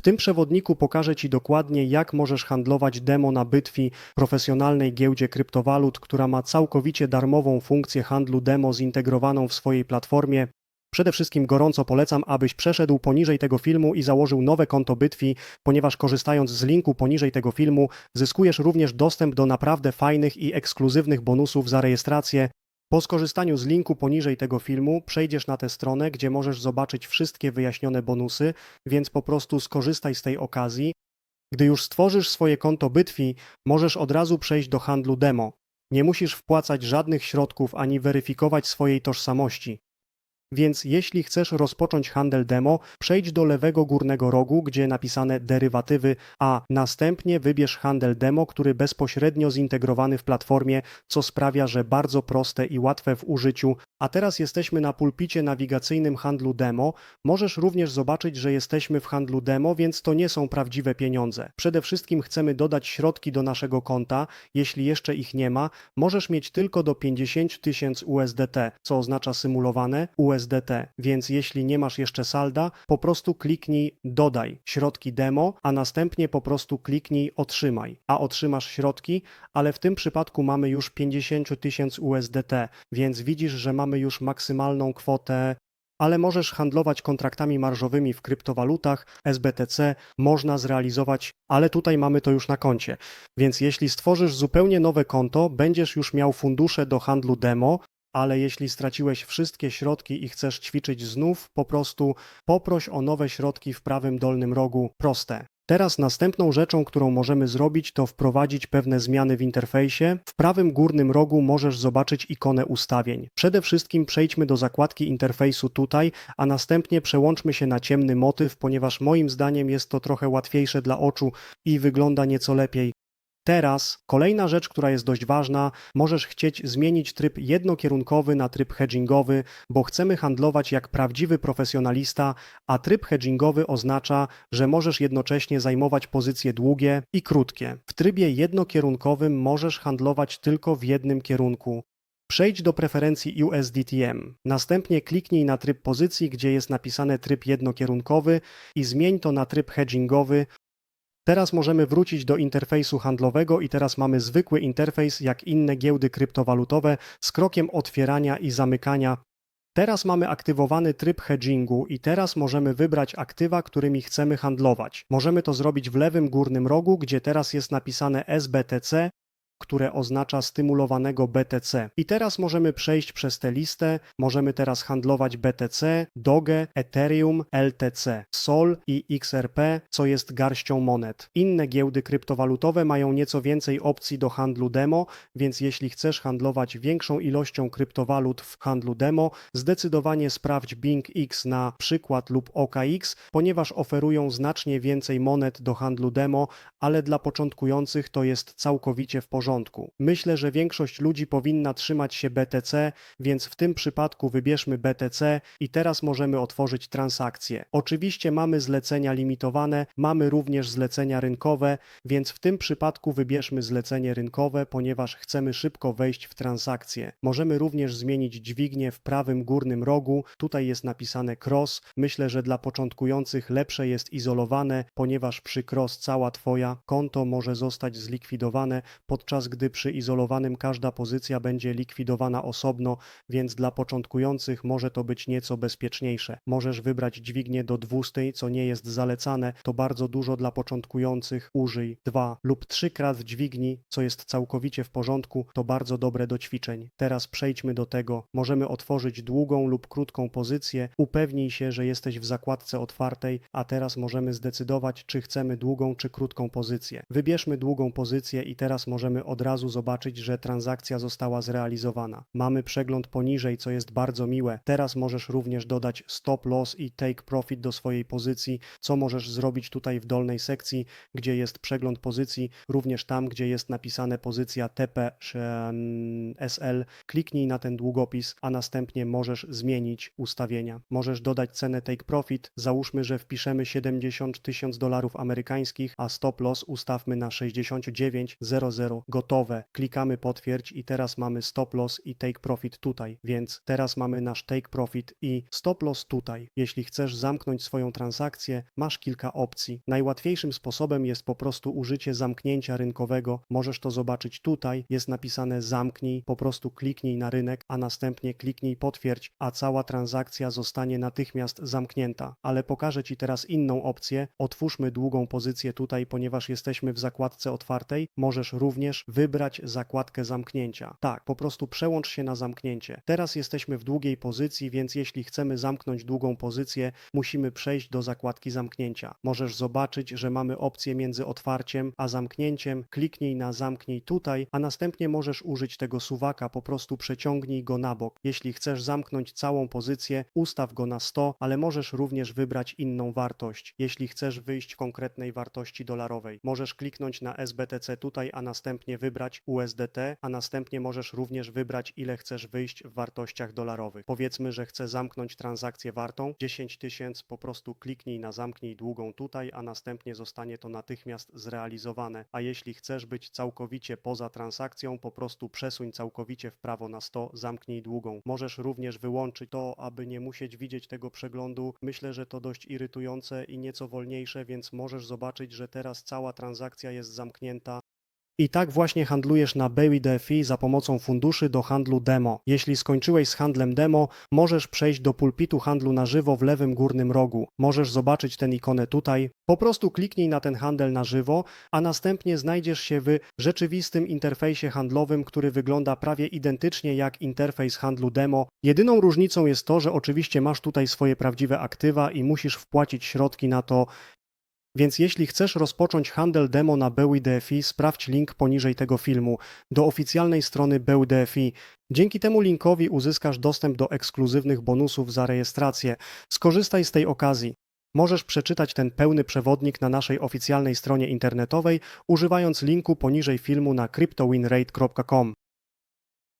W tym przewodniku pokażę Ci dokładnie, jak możesz handlować demo na Bytwi, profesjonalnej giełdzie kryptowalut, która ma całkowicie darmową funkcję handlu demo zintegrowaną w swojej platformie. Przede wszystkim gorąco polecam, abyś przeszedł poniżej tego filmu i założył nowe konto Bytwi, ponieważ korzystając z linku poniżej tego filmu zyskujesz również dostęp do naprawdę fajnych i ekskluzywnych bonusów za rejestrację. Po skorzystaniu z linku poniżej tego filmu przejdziesz na tę stronę, gdzie możesz zobaczyć wszystkie wyjaśnione bonusy, więc po prostu skorzystaj z tej okazji. Gdy już stworzysz swoje konto Bytwi, możesz od razu przejść do handlu demo. Nie musisz wpłacać żadnych środków ani weryfikować swojej tożsamości. Więc jeśli chcesz rozpocząć handel demo, przejdź do lewego górnego rogu, gdzie napisane derywatywy, a następnie wybierz handel demo, który bezpośrednio zintegrowany w platformie, co sprawia, że bardzo proste i łatwe w użyciu. A teraz jesteśmy na pulpicie nawigacyjnym handlu demo. Możesz również zobaczyć, że jesteśmy w handlu demo, więc to nie są prawdziwe pieniądze. Przede wszystkim chcemy dodać środki do naszego konta. Jeśli jeszcze ich nie ma, możesz mieć tylko do 50 tysięcy USDT, co oznacza symulowane USDT. Więc jeśli nie masz jeszcze salda, po prostu kliknij dodaj środki demo, a następnie po prostu kliknij otrzymaj, a otrzymasz środki, ale w tym przypadku mamy już 50 tysięcy USDT, więc widzisz, że mamy już maksymalną kwotę. Ale możesz handlować kontraktami marżowymi w kryptowalutach, SBTC można zrealizować, ale tutaj mamy to już na koncie. Więc jeśli stworzysz zupełnie nowe konto, będziesz już miał fundusze do handlu demo, ale jeśli straciłeś wszystkie środki i chcesz ćwiczyć znów, po prostu poproś o nowe środki w prawym dolnym rogu proste. Teraz następną rzeczą, którą możemy zrobić, to wprowadzić pewne zmiany w interfejsie. W prawym górnym rogu możesz zobaczyć ikonę ustawień. Przede wszystkim przejdźmy do zakładki interfejsu tutaj, a następnie przełączmy się na ciemny motyw, ponieważ moim zdaniem jest to trochę łatwiejsze dla oczu i wygląda nieco lepiej. Teraz kolejna rzecz, która jest dość ważna, możesz chcieć zmienić tryb jednokierunkowy na tryb hedgingowy, bo chcemy handlować jak prawdziwy profesjonalista, a tryb hedgingowy oznacza, że możesz jednocześnie zajmować pozycje długie i krótkie. W trybie jednokierunkowym możesz handlować tylko w jednym kierunku. Przejdź do preferencji USDTM. Następnie kliknij na tryb pozycji, gdzie jest napisane tryb jednokierunkowy i zmień to na tryb hedgingowy Teraz możemy wrócić do interfejsu handlowego i teraz mamy zwykły interfejs jak inne giełdy kryptowalutowe z krokiem otwierania i zamykania. Teraz mamy aktywowany tryb hedgingu i teraz możemy wybrać aktywa, którymi chcemy handlować. Możemy to zrobić w lewym górnym rogu, gdzie teraz jest napisane SBTC które oznacza stymulowanego BTC. I teraz możemy przejść przez tę listę, możemy teraz handlować BTC, Doge, Ethereum, LTC, SOL i XRP, co jest garścią monet. Inne giełdy kryptowalutowe mają nieco więcej opcji do handlu demo, więc jeśli chcesz handlować większą ilością kryptowalut w handlu demo, zdecydowanie sprawdź BingX na przykład lub OKX, ponieważ oferują znacznie więcej monet do handlu demo, ale dla początkujących to jest całkowicie w porządku porządku. Myślę, że większość ludzi powinna trzymać się BTC, więc w tym przypadku wybierzmy BTC i teraz możemy otworzyć transakcję. Oczywiście mamy zlecenia limitowane, mamy również zlecenia rynkowe, więc w tym przypadku wybierzmy zlecenie rynkowe, ponieważ chcemy szybko wejść w transakcję. Możemy również zmienić dźwignię w prawym górnym rogu. Tutaj jest napisane cross. Myślę, że dla początkujących lepsze jest izolowane, ponieważ przy cross cała Twoja konto może zostać zlikwidowane podczas podczas gdy przy izolowanym każda pozycja będzie likwidowana osobno, więc dla początkujących może to być nieco bezpieczniejsze. Możesz wybrać dźwignię do 200, co nie jest zalecane, to bardzo dużo dla początkujących. Użyj dwa lub trzy krat dźwigni, co jest całkowicie w porządku, to bardzo dobre do ćwiczeń. Teraz przejdźmy do tego. Możemy otworzyć długą lub krótką pozycję. Upewnij się, że jesteś w zakładce otwartej, a teraz możemy zdecydować, czy chcemy długą czy krótką pozycję. Wybierzmy długą pozycję i teraz możemy od razu zobaczyć, że transakcja została zrealizowana. Mamy przegląd poniżej, co jest bardzo miłe. Teraz możesz również dodać stop loss i take profit do swojej pozycji, co możesz zrobić tutaj w dolnej sekcji, gdzie jest przegląd pozycji, również tam, gdzie jest napisane pozycja TP SL. Kliknij na ten długopis, a następnie możesz zmienić ustawienia. Możesz dodać cenę take profit, załóżmy, że wpiszemy 70 tysięcy dolarów amerykańskich, a stop loss ustawmy na 69,00 go Gotowe. Klikamy potwierdź i teraz mamy stop loss i take profit tutaj. Więc teraz mamy nasz take profit i stop loss tutaj. Jeśli chcesz zamknąć swoją transakcję, masz kilka opcji. Najłatwiejszym sposobem jest po prostu użycie zamknięcia rynkowego. Możesz to zobaczyć tutaj. Jest napisane zamknij, po prostu kliknij na rynek, a następnie kliknij potwierdź, a cała transakcja zostanie natychmiast zamknięta. Ale pokażę Ci teraz inną opcję. Otwórzmy długą pozycję tutaj, ponieważ jesteśmy w zakładce otwartej. Możesz również wybrać zakładkę zamknięcia. Tak, po prostu przełącz się na zamknięcie. Teraz jesteśmy w długiej pozycji, więc jeśli chcemy zamknąć długą pozycję, musimy przejść do zakładki zamknięcia. Możesz zobaczyć, że mamy opcję między otwarciem a zamknięciem. Kliknij na zamknij tutaj, a następnie możesz użyć tego suwaka, po prostu przeciągnij go na bok. Jeśli chcesz zamknąć całą pozycję, ustaw go na 100, ale możesz również wybrać inną wartość. Jeśli chcesz wyjść konkretnej wartości dolarowej, możesz kliknąć na SBTC tutaj, a następnie wybrać USDT, a następnie możesz również wybrać ile chcesz wyjść w wartościach dolarowych. Powiedzmy, że chcę zamknąć transakcję wartą 10 tysięcy, po prostu kliknij na zamknij długą tutaj, a następnie zostanie to natychmiast zrealizowane. A jeśli chcesz być całkowicie poza transakcją, po prostu przesuń całkowicie w prawo na 100, zamknij długą. Możesz również wyłączyć to, aby nie musieć widzieć tego przeglądu. Myślę, że to dość irytujące i nieco wolniejsze, więc możesz zobaczyć, że teraz cała transakcja jest zamknięta. I tak właśnie handlujesz na BWDFI za pomocą funduszy do handlu demo. Jeśli skończyłeś z handlem demo, możesz przejść do pulpitu handlu na żywo w lewym górnym rogu. Możesz zobaczyć tę ikonę tutaj. Po prostu kliknij na ten handel na żywo, a następnie znajdziesz się w rzeczywistym interfejsie handlowym, który wygląda prawie identycznie jak interfejs handlu demo. Jedyną różnicą jest to, że oczywiście masz tutaj swoje prawdziwe aktywa i musisz wpłacić środki na to, więc jeśli chcesz rozpocząć handel demo na BWDFI, sprawdź link poniżej tego filmu do oficjalnej strony BWDFI. Dzięki temu linkowi uzyskasz dostęp do ekskluzywnych bonusów za rejestrację. Skorzystaj z tej okazji. Możesz przeczytać ten pełny przewodnik na naszej oficjalnej stronie internetowej używając linku poniżej filmu na cryptowinrate.com.